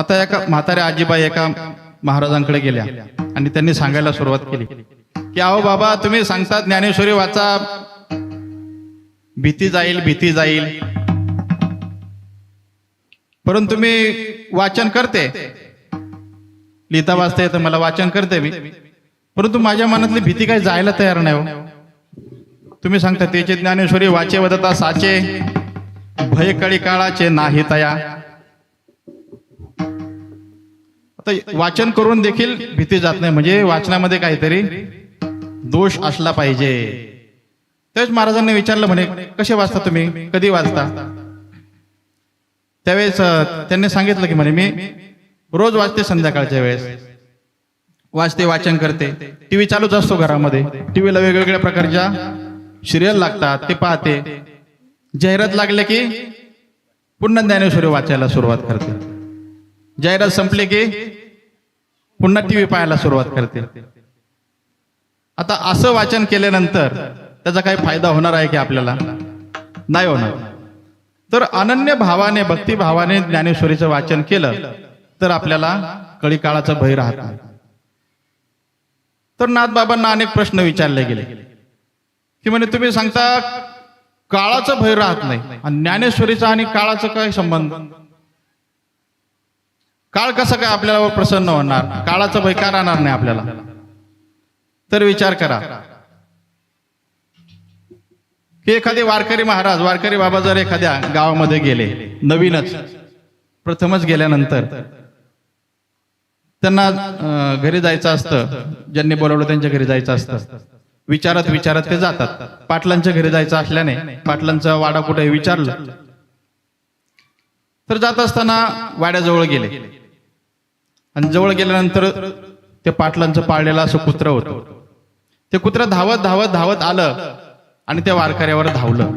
आता एका म्हाताऱ्या आजीबाई एका महाराजांकडे गेल्या. आणि त्यांनी सांगायला सुरुवात केली की अहो बाबा तुम्ही सांगता ज्ञानेश्वरी वाचा भीती जाईल भीती जाईल. परंतु मी वाचन करते. लिहिता वाचता येतं मला वाचन करते मी. परंतु माझ्या मनातली भीती काही जायला तयार नाही हो. तुम्ही सांगता त्याचे ज्ञानेश्वरी वाचे वदता साचे भयकळी काळाचे नाही तया. आता वाचन करून देखील भीती जात नाही. म्हणजे वाचनामध्ये काहीतरी दोष असला पाहिजे. त्यावेळेस महाराजांनी विचारलं म्हणे कसे वाचता तुम्ही? कधी वाचता? त्यावेळेस त्यांनी सांगितलं की म्हणे मी रोज वाचते संध्याकाळच्या वेळेस. वाचते वाचन करते. टीव्ही चालूच असतो घरामध्ये. टीव्हीला वेगवेगळ्या प्रकारच्या सिरियल लागतात ते पाहते. जाहिरात लागले की पुन्हा ज्ञानेश्वरी वाचायला सुरुवात करते. जाहिरात संपले की पुन्हा टीव्ही पाहायला सुरुवात करते आता असं वाचन केल्यानंतर त्याचा काही फायदा होणार आहे की आपल्याला? नाही होणार. तर अनन्य भावाने भक्तिभावाने ज्ञानेश्वरीचं वाचन केलं तर आपल्याला कळी काळाचा भय राहत. नाही तर नाथबाबांना अनेक प्रश्न विचारले गेले. की म्हणे तुम्ही सांगता काळाचं भय राहत नाही आणि ज्ञानेश्वरीचा आणि काळाचा काय संबंध? काळ कसं काय आपल्याला प्रसन्न होणार? काळाचं भय का राहणार नाही आपल्याला. तर विचार करा. की एखादे वारकरी महाराज वारकरी बाबा जर एखाद्या गावामध्ये गेले नवीनच प्रथमच गेल्यानंतर त्यांना घरी जायचं असतं ज्यांनी बोलवलं त्यांच्या घरी जायचं असतं. विचारत विचारत ते जातात. पाटलांच्या घरी जायचं असल्याने पाटलांचा वाडा कुठे विचारलं. तर जात असताना वाड्याजवळ गेले. आणि जवळ गेल्यानंतर त्या पाटलांचं पाळलेलं असं कुत्र होतं. ते कुत्र धावत धावत धावत आलं आणि त्या वारकऱ्यावर धावलं.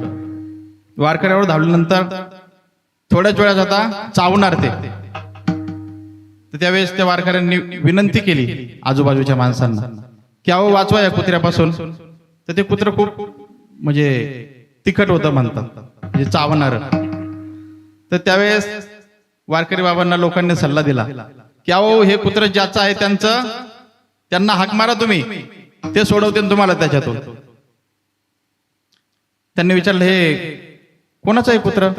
वारकऱ्यावर धावल्यानंतर थोड्याच वेळात आता चावणार ते. तर त्यावेळेस त्या वारकऱ्यांनी विनंती केली आजूबाजूच्या माणसांना की अहो वाचवा या कुत्र्यापासून. तर ते कुत्र खूप म्हणजे तिखट होतं म्हणतात म्हणजे चावणार. तर त्यावेळेस वारकरी बाबांना लोकांनी सल्ला दिला. की अहो हे कुत्र ज्याचं आहे त्यांचं? त्यांना हाक मारा तुम्ही. ते सोडवतील तुम्हाला त्याच्यातून. त्यांनी विचारलं हे कोणाचं आहे कुत्र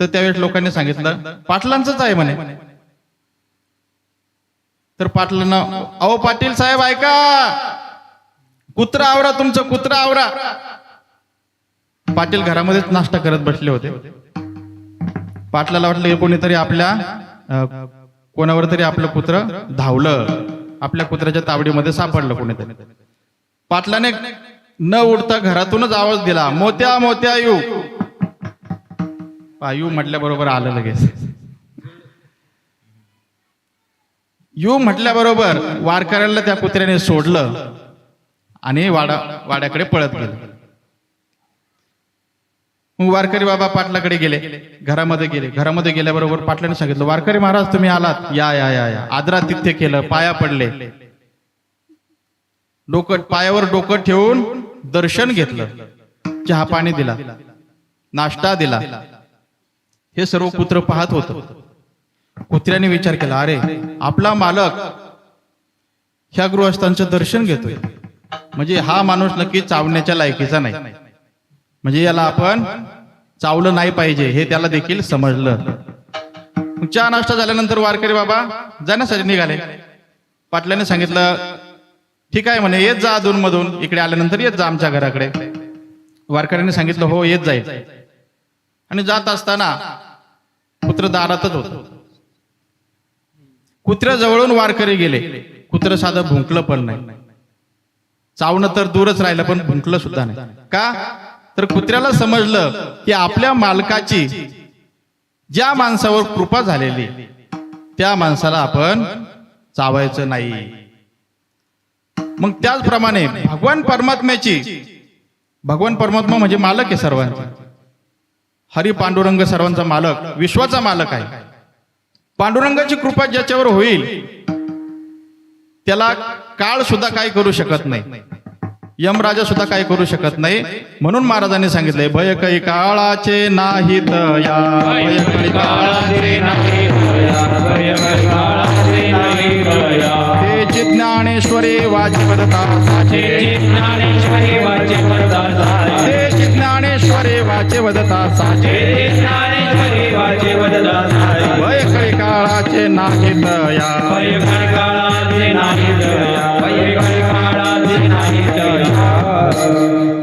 तर त्यावेळेस लोकांनी सांगितलं पाटलांचंच आहे म्हणे. तर पाटलांना अहो पाटील साहेब ऐका. कुत्र आवरा तुमचं कुत्र आवरा. पाटील घरामध्येच नाश्ता करत बसले होते. पाटलाला वाटलं कोणीतरी आपल्या कोणावर तरी आपलं कुत्र धावलं आपल्या कुत्र्याच्या तावडीमध्ये सापडलं कोणीतरी. पाटलाने न उडता घरातूनच आवाज दिला मोत्या मोत्या यू यू म्हटल्याबरोबर आलं लगेच. यू म्हटल्याबरोबर वारकऱ्याला त्या कुत्र्याने सोडलं आणि वाडा वाड्याकडे पळत गेलं. मग वारकरी बाबा पाटलाकडे गेले. घरामध्ये गेले. घरामध्ये गेल्याबरोबर पाटलाने सांगितलं वारकरी महाराज तुम्ही आलात. या या या या. आदरा तिथ्य केलं पाया पडले. डोकं पायावर डोकं ठेवून दर्शन घेतलं. चहा पाणी दिला. नाश्ता दिला. हे सर्व कुत्र पाहत होत. कुत्र्याने विचार केला अरे आपला मालक ह्या गृहस्थांचं दर्शन घेतोय. म्हणजे हा माणूस नक्की चावण्याच्या लायकीचा नाही. म्हणजे याला आपण चावलं नाही पाहिजे हे त्याला देखील समजलं. चहा नाश्ता झाल्यानंतर वारकरी बाबा जाण्यासाठी निघाले. पाटल्याने सांगितलं ठीक आहे म्हणे येत जा अधून मधून इकडे आल्यानंतर येत जा आमच्या घराकडे. वारकऱ्याने सांगितलं हो येत जाईल आणि जात असताना कुत्र दारातच होत. कुत्र्या जवळून वारकरी गेले. कुत्र साधं भुंकलं पण नाही. चावणं तर दूरच राहिलं पण भुंकलं सुद्धा नाही. का? तर कुत्र्याला समजलं की आपल्या मालकाची ज्या माणसावर कृपा झालेली त्या माणसाला आपण चावायचं नाही. मग त्याचप्रमाणे भगवान परमात्म्याची भगवान परमात्मा म्हणजे मालक आहे सर्वांचा. हरी पांडुरंग सर्वांचा मालक विश्वाचा मालक आहे. पांडुरंगाची कृपा ज्याच्यावर होईल त्याला काळ सुद्धा काही करू शकत नाही. यमराजा सुद्धा काही करू शकत नाही. म्हणून महाराजांनी सांगितले भय काही काळाचे नाही ते ज्ञानेश्वरी वाचपदता. ते ज्ञानेश्वरी वाचे वदता भय काही काळाचे नाही दया भय काही काळाचे नाही दया भय काळाचे नाही Christ.